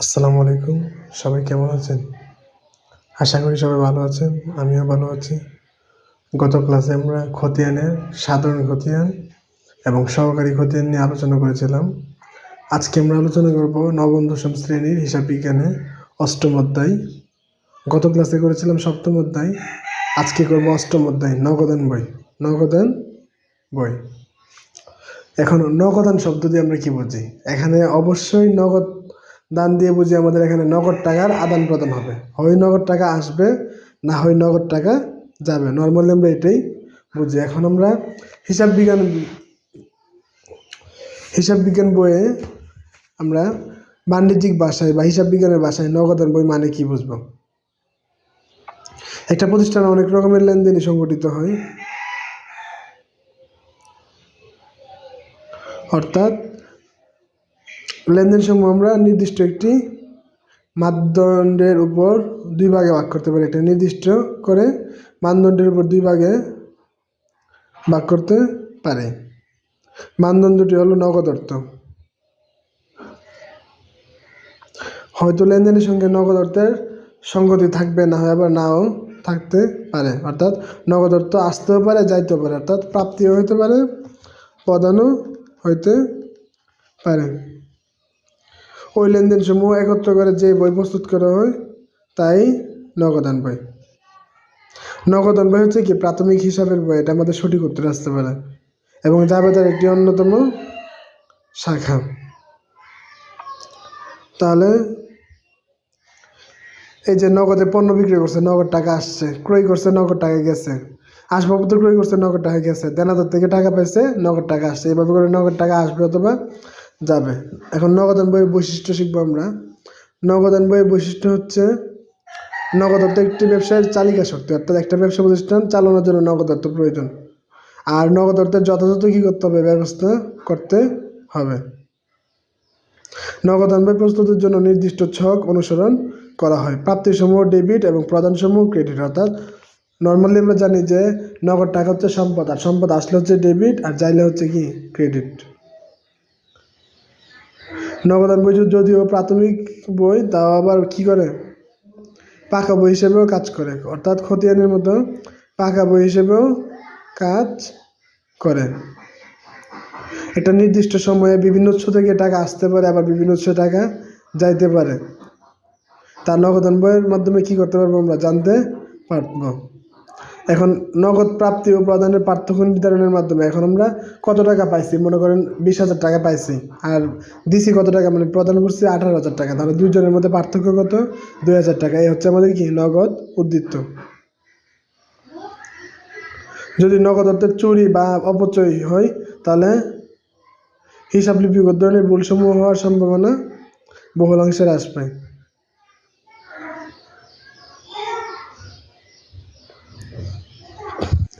আসসালামু আলাইকুম। সবাই কেমন আছেন? আশা করি সবাই ভালো আছেন, আমিও ভালো আছি। গত ক্লাসে আমরা খতিয়ানের সাধারণ খতিয়ান এবং সহকারী খতিয়ান নিয়ে আলোচনা করেছিলাম। আজকে আমরা আলোচনা করব নবম, দশম শ্রেণির হিসাব বিজ্ঞানে অষ্টম অধ্যায়। গত ক্লাসে করেছিলাম সপ্তম অধ্যায়, আজকে করব অষ্টম অধ্যায়, নগদান বই। নগদান বই। এখন নগদান শব্দ দিয়ে আমরা কি বুঝি? এখানে অবশ্যই নগদ দান দিয়ে বুঝি আমাদের এখানে নগদ টাকার আদান প্রদান হবে। হয় নগদ টাকা আসবে, না হয় নগদ টাকা যাবে। নর্মালি আমরা এটাই বুঝি। এখন আমরা হিসাব বিজ্ঞান হিসাব বিজ্ঞান বইয়ে আমরা বাণিজ্যিক ভাষায় বা হিসাব বিজ্ঞানের ভাষায় নগদান বই মানে কি বুঝব? একটা প্রতিষ্ঠানে অনেক রকমের লেনদেনই সংগঠিত হয়। অর্থাৎ লেনদেন সমূহ আমরা নির্দিষ্ট একটি মানদণ্ডের উপর দুই ভাগে ভাগ করতে পারি। একটা নির্দিষ্ট করে মানদণ্ডের উপর দুই ভাগে ভাগ করতে পারে। মানদণ্ডটি হলো নগদ অর্থ। হয়তো লেনদেনের সঙ্গে নগদ অর্থের সঙ্গতি থাকবে না হয়, আবার নাও থাকতে পারে। অর্থাৎ নগদ অর্থ আসতেও পারে, যাইতেও পারে। অর্থাৎ প্রাপ্তিও হতে পারে প্রদানও হইতে পারে। ওই লেনদেন সমূহ একত্র করে যে বই প্রস্তুত করা হয়, তাই নগদান বই নগদান বই হচ্ছে কি? প্রাথমিক হিসাবের বই। এটা আমাদের সঠিক উত্তর আসতে পারে। এবং জাবেদার একটি অন্যতম শাখা। তাহলে এই যে নগদে পণ্য বিক্রি করছে, নগদ টাকা আসছে, ক্রয় করছে, নগদ টাকা গেছে। আসবাবপত্র ক্রয় করছে, নগদ টাকা গেছে। দেনাদার থেকে টাকা পাইছে, নগদ টাকা আসছে। এভাবে করে নগদ টাকা আসবে অথবা যাবে। এখন নগদান বইয়ের বৈশিষ্ট্য শিখব আমরা। নগদান বইয়ের বৈশিষ্ট্য হচ্ছে, নগদ অর্থ একটি ব্যবসায়ের চালিকা শক্তি, অর্থাৎ একটা ব্যবসা প্রতিষ্ঠান চালানোর জন্য নগদ অর্থ প্রয়োজন। আর নগদ অর্থের যথাযথ কী করতে হবে? ব্যবস্থা করতে হবে। নগদান বই প্রস্তুতের জন্য নির্দিষ্ট ছক অনুসরণ করা হয়। প্রাপ্তিসমূহ ডেবিট এবং প্রদানসমূহ ক্রেডিট, অর্থাৎ নর্মালি আমরা জানি যে নগদ টাকা হচ্ছে সম্পদ, আর সম্পদ আসলে হচ্ছে ডেবিট, আর যাইলে হচ্ছে কি? ক্রেডিট। নগদান বই যদিও প্রাথমিক বই, তাও আবার কি করে? পাকা বই হিসেবেও কাজ করে। অর্থাৎ খতিয়ানের মতো পাকা বই হিসেবেও কাজ করে। একটা নির্দিষ্ট সময়ে বিভিন্ন উৎস থেকে টাকা আসতে পারে, আবার বিভিন্ন উৎস টাকা যাইতে পারে। তার নগদান বইয়ের মাধ্যমে কি করতে পারব আমরা জানতে পারব। এখন নগদ প্রাপ্তি ও প্রদানের পার্থক্য নির্ধারণের মাধ্যমে এখন আমরা কত টাকা পাইছি? মনে করেন বিশ হাজার টাকা পাইছি। আর দিছি কত টাকা? মানে প্রদান করছি আঠারো হাজার টাকা। তাহলে দুইজনের মধ্যে পার্থক্য কত? দুই হাজার টাকা। এই হচ্ছে আমাদের কি? নগদ উদ্দীপ্ত যদি নগদ অর্থের চুরি বা অপচয় হয়, তাহলে হিসাব লিপিগত ধরনের ভুলসমূহ হওয়ার সম্ভাবনা বহুলাংশে হ্রাস পায়।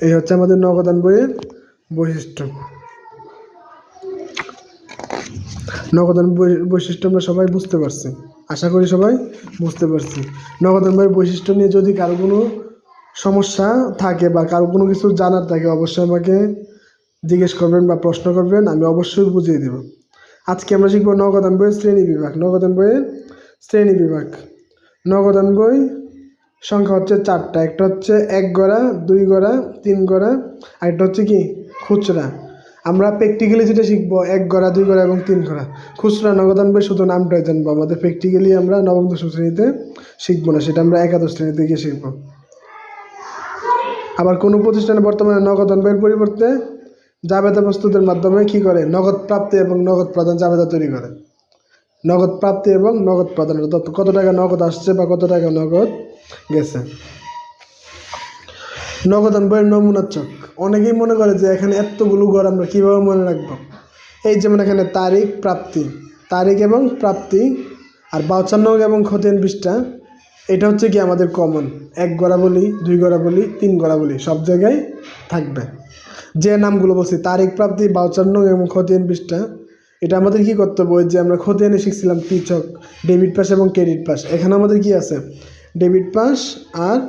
এই হচ্ছে আমাদের নগদান বইয়ের বৈশিষ্ট্য। নগদান বৈশিষ্ট্য আমরা সবাই বুঝতে পারছি। আশা করি সবাই বুঝতে পারছি। নগদান বইয়ের বৈশিষ্ট্য নিয়ে যদি কারও কোনো সমস্যা থাকে বা কারও কোনো কিছু জানার থাকে, অবশ্যই আমাকে জিজ্ঞেস করবেন বা প্রশ্ন করবেন, আমি অবশ্যই বুঝিয়ে দেব। আজকে আমরা শিখব নগদান বইয়ের শ্রেণি বিভাগ। নগদান বইয়ের শ্রেণি বিভাগ। নগদান বই সংখ্যা হচ্ছে চারটা। একটা হচ্ছে এক গড়া, দুই গড়া, তিন গড়া, আর একটা হচ্ছে কি? খুচরা। আমরা প্র্যাকটিক্যালি যেটা শিখব, এক গড়া, দুই গড়া এবং তিন গড়া। খুচরা নগদান বই শুধু নামটাই জানব। আমাদের প্র্যাকটিক্যালি আমরা নবম দশম শ্রেণীতে শিখব না, সেটা আমরা একাদশ শ্রেণীতে গিয়ে শিখব। আবার কোনো প্রতিষ্ঠানে বর্তমানে নগদান বইয়ের পরিবর্তে জাবেদা প্রস্তুতের মাধ্যমে কি করে? নগদ প্রাপ্তি এবং নগদ প্রদান জাবেদা তৈরি করে। নগদ প্রাপ্তি এবং নগদ অর্থাৎ কত টাকা নগদ আসছে বা কত টাকা নগদ গেছে। নগদান বইয়ের নমুনা চক। অনেকেই মনে করে যে এখানে এতগুলো ঘর আমরা কীভাবে মনে রাখব? এই যেমন এখানে তারিখ, প্রাপ্তি। তারিখ এবং প্রাপ্তি আর বাউচান্ন এবং খতিয়ান পৃষ্ঠা, এটা হচ্ছে কি আমাদের কমন এক গড়া বলি দুই গড়া বলি তিন গড়া বলি সব জায়গায় থাকবে। যে নামগুলো বলছি, তারিখ, প্রাপ্তি বাউচান্ন এবং খতিয়ান পৃষ্ঠা, এটা আমাদের কি করতে হবে যে আমরা খতিয়ানে শিখছিলাম পিচক ডেবিট পাস এবং ক্রেডিট পাস। এখানে আমাদের কি আছে? ডেবিট পাস আর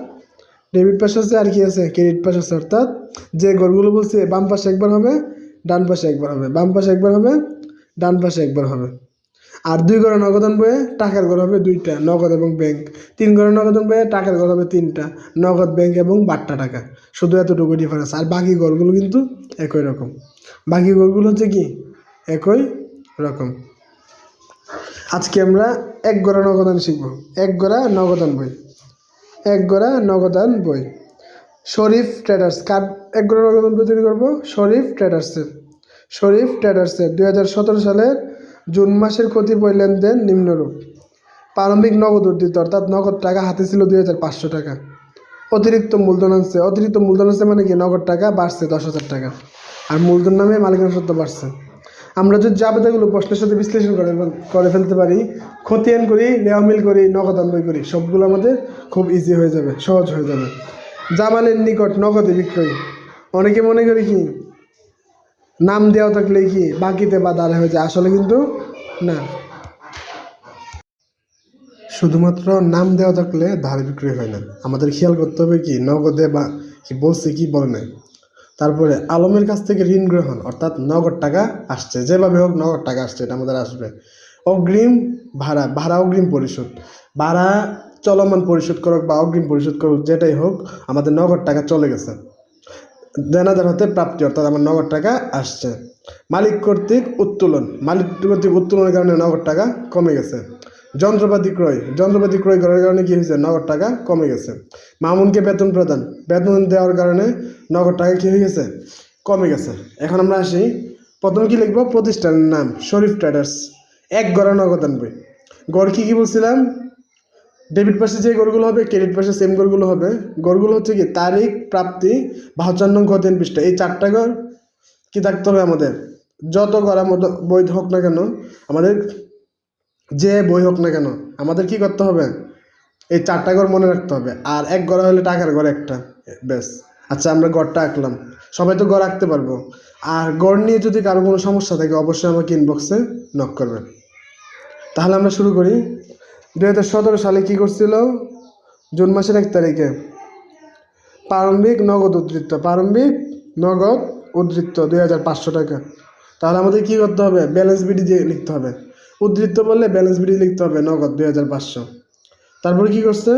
ডেবিট পাস আছে আর কি আছে, ক্রেডিট পাস আছে, অর্থাৎ যে ঘরগুলো বলছে, বাম পাশে একবার হবে, ডান পাশে একবার হবে। বাম পাশে একবার হবে, ডান পাশে একবার হবে। আর দুই ঘরে নগদন বইয়ে টাকার ঘর হবে দুইটা, নগদ এবং ব্যাংক। তিন ঘরে নগদন বইয়ে টাকার ঘর হবে তিনটা, নগদ, ব্যাংক এবং বাট্টা টাকা। শুধু এতটুকু ডিফারেন্স আর বাকি ঘরগুলো কিন্তু একই রকম। বাকি ঘরগুলো হচ্ছে কি? একই রকম। আজকে আমরা এক গড়া নগদান শিখব। এক গড়া নগদান বই। এক গড়া নগদান বই। শরীফ ট্রেডার্স, কার এক গড়া নগদান বই তৈরি করব? শরীফ ট্রেডার্সের। শরীফ ট্রেডার্সের দুই হাজার সতেরো সালের জুন মাসের কতিপয় লেনদেন নিম্নরূপ। প্রারম্ভিক নগদ উদ্ধৃত অর্থাৎ নগদ টাকা হাতে ছিল দুই হাজার পাঁচশো টাকা। অতিরিক্ত মূলধন আছে অতিরিক্ত মূলধন আছে মানে কি? নগদ টাকা বাড়ছে দশ হাজার টাকা। আর মূলধন নামে মালিকানা সত্ত্ব বাড়ছে। আমরা যদি জাবেদাগুলো প্রশ্নের সাথে বিশ্লেষণ করে করে ফেলতে পারি, খতিয়ান করি, নেওয়ামিল করি নগদান বই করি, সবগুলো আমাদের খুব ইজি হয়ে যাবে, সহজ হয়ে যাবে। জামালের নিকট নগদে বিক্রয়। অনেকে মনে করি কি, নাম দেওয়া থাকলে কি বাকিতে বা দাঁড়া হয়ে যায়? আসলে কিন্তু না। শুধুমাত্র নাম দেওয়া থাকলে ধার বিক্রি হয় না। আমাদের খেয়াল করতে হবে কি, নগদে বা কি বলছে কি বলে নাই। তারপরে আলমের কাছ থেকে ঋণ গ্রহণ, অর্থাৎ নগদ টাকা আসছে। যেভাবে হোক নগদ টাকা আসছে, এটা আমাদের আসবে। অগ্রিম ভাড়া ভাড়া অগ্রিম পরিশোধ। ভাড়া চলমান পরিশোধ করুক বা অগ্রিম পরিশোধ করুক, যেটাই হোক, আমাদের নগদ টাকা চলে গেছে। দেনাদার হতে প্রাপ্তি, অর্থাৎ আমার নগদ টাকা আসছে। মালিক কর্তৃক উত্তোলন, মালিক কর্তৃক উত্তোলনের কারণে নগদ টাকা কমে গেছে। যন্ত্রপাতি ক্রয় যন্ত্রপাতি ক্রয় করার কারণে কি হয়েছে? নগদ টাকা কমে গেছে। মামুনকে বেতন প্রদান, বেতন দেওয়ার কারণে নগদ টাকা কি হয়ে গেছে? কমে গেছে। এখন আমরা আসি, প্রথমে কি লিখব? প্রতিষ্ঠানের নাম, শরীফ ট্রেডার্স। এক গড়া নগদ আনবে। গড় কি কি বলছিলাম? ডেবিট পাশে যে গড়গুলো হবে, ক্রেডিট পাশে সেম গড়গুলো হবে। গড়গুলো হচ্ছে কি? তারিখ, প্রাপ্তি বাহাত্তর নং খতেন পৃষ্ঠা। এই চারটা গড় কি থাকতে হবে আমাদের? যত গড়া মতো বৈধ হোক না কেন, আমাদের যে বই হোক না কেন, আমাদের কি করতে হবে? এই চারটা ঘর মনে রাখতে হবে। আর এক ঘর হলে টাকার ঘর একটা, ব্যাস। আচ্ছা আমরা গড়টা আঁকলাম। সবাই তো গড় আঁকতে পারব। আর গড় নিয়ে যদি কারও কোনো সমস্যা থাকে, অবশ্যই আমাকে ইনবক্সে নক করবে তাহলে আমরা শুরু করি। দু হাজার সতেরো সালে কী করছিল? জুন মাসের এক তারিখে। প্রারম্ভিক নগদ উদ্ধৃত্ত প্রারম্ভিক নগদ উদ্ধৃত্ত দুই হাজার পাঁচশো টাকা। তাহলে আমাদের কী করতে হবে? ব্যালেন্স বিডি দিয়ে লিখতে হবে। উদ্ধৃত্ত বললে ব্যালেন্স বিডি লিখতে হবে, নগদ দুই হাজার পাঁচশো। তারপরে কী করছে?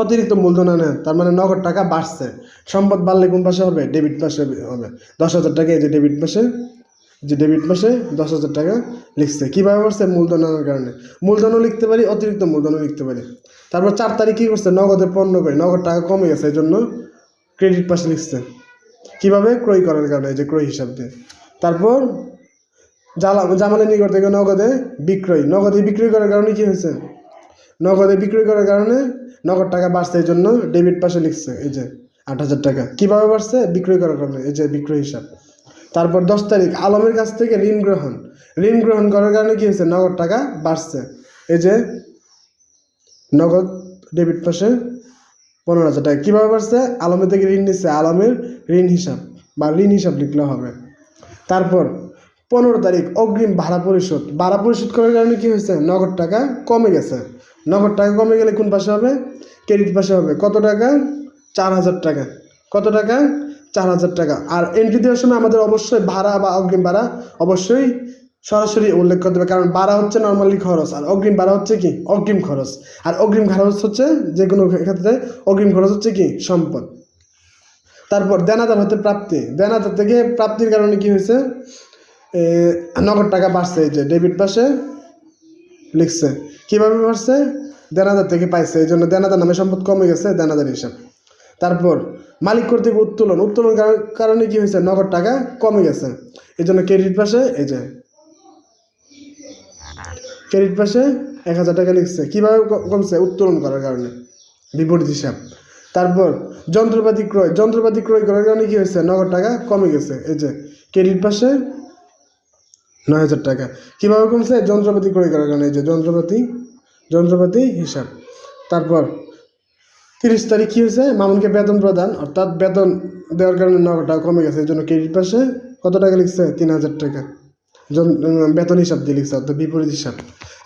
অতিরিক্ত মূলধন আনে, তার মানে নগদ টাকা বাড়ছে। সম্পদ বাড়লে কোন পাশে হবে? ডেবিট পাশে হবে। দশ হাজার টাকা এই যে ডেবিট পাশে যে ডেবিট পাশে দশ হাজার টাকা লিখছে। কীভাবে করছে মূলধন আনার কারণে। মূলধনও লিখতে পারি, অতিরিক্ত মূলধনও লিখতে পারি। তারপর চার তারিখ কী করছে? নগদে পণ্য করে। নগদ টাকা কমে গেছে, এই জন্য ক্রেডিট পাশে লিখছে। কীভাবে? ক্রয় করার কারণে, এই যে ক্রয় হিসাব দিয়ে তারপর জালা, জামালের নিকট থেকে নগদে বিক্রয়। নগদে বিক্রয় করার কারণে কি হয়েছে? নগদে বিক্রয় করার কারণে নগদ টাকা বাড়ছে এই জন্য ডেবিট পাশে লিখছে, এই যে আট হাজার টাকা। কীভাবে বাড়ছে? বিক্রয় করার কারণে, এই যে বিক্রয় হিসাব। তারপর দশ তারিখ, আলমের কাছ থেকে ঋণ গ্রহণ। ঋণ গ্রহণ করার কারণে কী হয়েছে? নগদ টাকা বাড়ছে। এই যে নগদ ডেবিট পাশে পনেরো হাজার টাকা। কীভাবে বাড়ছে? আলমের থেকে ঋণ নিচ্ছে। আলমের ঋণ হিসাব বা ঋণ হিসাব লিখলে হবে। তারপর পনেরো তারিখ অগ্রিম ভাড়া পরিশোধ। ভাড়া পরিশোধ করার কারণে কি হয়েছে? নগদ টাকা কমে গেছে। নগদ টাকা কমে গেলে কোন পাশে হবে? ক্রেডিট পাশে হবে। কত টাকা? চার হাজার টাকা। কত টাকা? চার হাজার টাকা। আর এন্ট্রি দেওয়ার সময় আমাদের অবশ্যই ভাড়া বা অগ্রিম ভাড়া অবশ্যই সরাসরি উল্লেখ করতে হবে। কারণ ভাড়া হচ্ছে নর্মালি খরচ। আর অগ্রিম ভাড়া হচ্ছে কি? অগ্রিম খরচ। আর অগ্রিম খরচ হচ্ছে যে কোনো ক্ষেত্রে অগ্রিম খরচ হচ্ছে কি? সম্পদ। তারপর দেনাদার হতে প্রাপ্তি। দেনাদার থেকে প্রাপ্তির কারণে কি হয়েছে? নগদ টাকা বাড়ছে, এই যে ডেবিট পাশে লিখছে। কীভাবে বাড়ছে? দেনাদার থেকে পাইছে, এই জন্য দেনাদার নামে সম্পদ কমে গেছে দেনাদার হিসাব। তারপর, মালিক কর্তৃক উত্তোলন। উত্তোলন কারণে কি হয়েছে? নগদ টাকা কমে গেছে। এই জন্য ক্রেডিট পাশে, এই যে, ক্রেডিট পাশে এক হাজার টাকা লিখছে। কীভাবে কমছে? উত্তোলন করার কারণে। বিপরীত হিসাব। তারপর, যন্ত্রপাতি ক্রয়। যন্ত্রপাতি ক্রয় করার কারণে কি হয়েছে? নগদ টাকা কমে গেছে। এই যে, ক্রেডিট পাশে নয় হাজার টাকা। কীভাবে কমছে? যন্ত্রপাতি ক্রয় করার কারণে। যে যন্ত্রপাতি যন্ত্রপাতি হিসাব। তারপর তিরিশ তারিখ কী হয়েছে? মামুনকে বেতন প্রদান। অর্থাৎ বেতন দেওয়ার কারণে নগদ টাকা কমে গেছে। এই জন্য ক্রেডিট পাশে কত টাকা লিখছে? তিন হাজার টাকা। বেতন হিসাব দিয়ে লিখছে, অর্থাৎ বিপরীত হিসাব।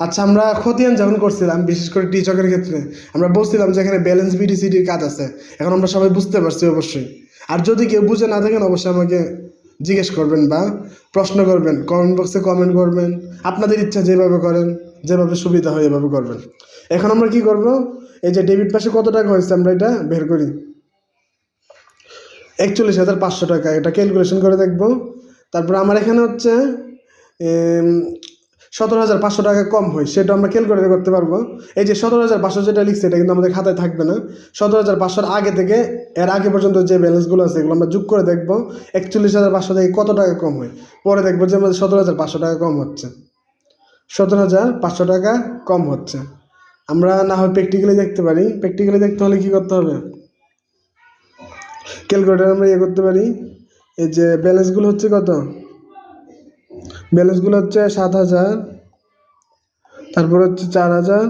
আচ্ছা আমরা খতিয়ান যখন করছিলাম, বিশেষ করে টিচকের ক্ষেত্রে, আমরা বলছিলাম যে এখানে ব্যালেন্স বিডিসিডির কাজ আছে। এখন আমরা সবাই বুঝতে পারছি, অবশ্যই। আর যদি কেউ বুঝে না থাকেন, অবশ্যই আমাকে জিজ্ঞেস করবেন বা প্রশ্ন করবেন কমেন্ট বক্সে কমেন্ট করবেন। আপনাদের ইচ্ছা যেভাবে করেন, যেভাবে সুবিধা হয় এভাবে করবেন। এখন আমরা কি করব? এই যে ডেবিট পাশে কত টাকা হয়েছে আমরা এটা বের করি। একচল্লিশ হাজার পাঁচশো টাকা, এটা ক্যালকুলেশন করে দেখব। তারপর আমার এখানে হচ্ছে সতেরো হাজার পাঁচশো টাকা কম হয়, সেটা আমরা ক্যালকুলেট করতে পারব। এই যে সতেরো হাজার পাঁচশো যেটা লিখছে, এটা কিন্তু আমাদের খাতায় থাকবে না। সতেরো হাজার পাঁচশোর আগে থেকে, এর আগে পর্যন্ত যে ব্যালেন্সগুলো আছে, এগুলো আমরা যোগ করে দেখব, একচল্লিশ হাজার পাঁচশো থেকে কত টাকা কম হয়। পরে দেখব যে আমাদের সতেরো হাজার পাঁচশো টাকা কম হচ্ছে। সতেরো হাজার পাঁচশো টাকা কম হচ্ছে। আমরা না হয় প্র্যাকটিক্যালি দেখতে পারি। প্র্যাকটিক্যালি দেখতে হলে কী করতে হবে? ক্যালকুলেটার আমরা ইয়ে করতে পারি। এই যে ব্যালেন্সগুলো হচ্ছে কত? ব্যালেন্সগুলো হচ্ছে সাত হাজার, তারপর হচ্ছে চার হাজার।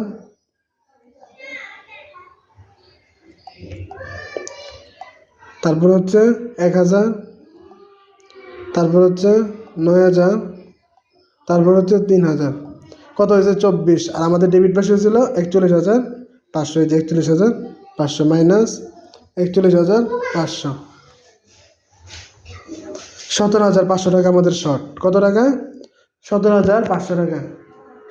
তারপর হচ্ছে এক হাজার, তারপর হচ্ছে নয় হাজার, তারপর হচ্ছে তিন হাজার। কত হয়েছে? চব্বিশ। আর আমাদের ডেবিট পাশে হয়েছিল একচল্লিশ হাজার পাঁচশো। হয়েছে একচল্লিশ হাজার পাঁচশো মাইনাস একচল্লিশ হাজার পাঁচশো। সতেরো হাজার পাঁচশো টাকা আমাদের শর্ট কত টাকা? সতেরো হাজার পাঁচশো টাকা।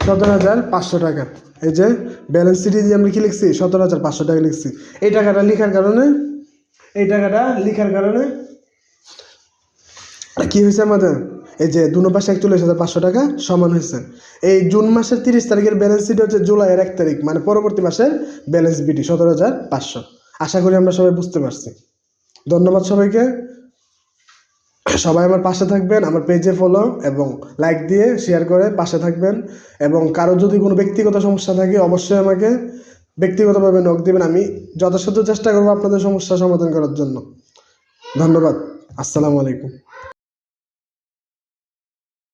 সতেরো হাজার পাঁচশো টাকা। এই যে ব্যালেন্স সিটি দিয়ে আমরা কি লিখছি? সতেরো হাজার পাঁচশো টাকা লিখছি। এই টাকাটা লেখার কারণে, এই টাকাটা লেখার কারণে কি হয়েছে আমাদের? এই যে দুনো পাশে একচল্লিশ হাজার পাঁচশো টাকা সমান হয়েছে। এই জুন মাসের তিরিশ তারিখের ব্যালেন্স সিট হচ্ছে জুলাইয়ের এক তারিখ মানে পরবর্তী মাসের ব্যালেন্স বিটি সতেরো হাজার পাঁচশো। আশা করি আমরা সবাই বুঝতে পারছি। ধন্যবাদ সবাইকে। সবাই আমার পাশে থাকবেন, আমার পেজে ফলো এবং লাইক দিয়ে শেয়ার করে পাশে থাকবেন এবং কারও যদি কোনো ব্যক্তিগত সমস্যা থাকে অবশ্যই আমাকে ব্যক্তিগতভাবে নক দেবেন, আমি যথাসাধ্য চেষ্টা করব আপনাদের সমস্যা সমাধান করার জন্য। ধন্যবাদ, আসসালামু আলাইকুম।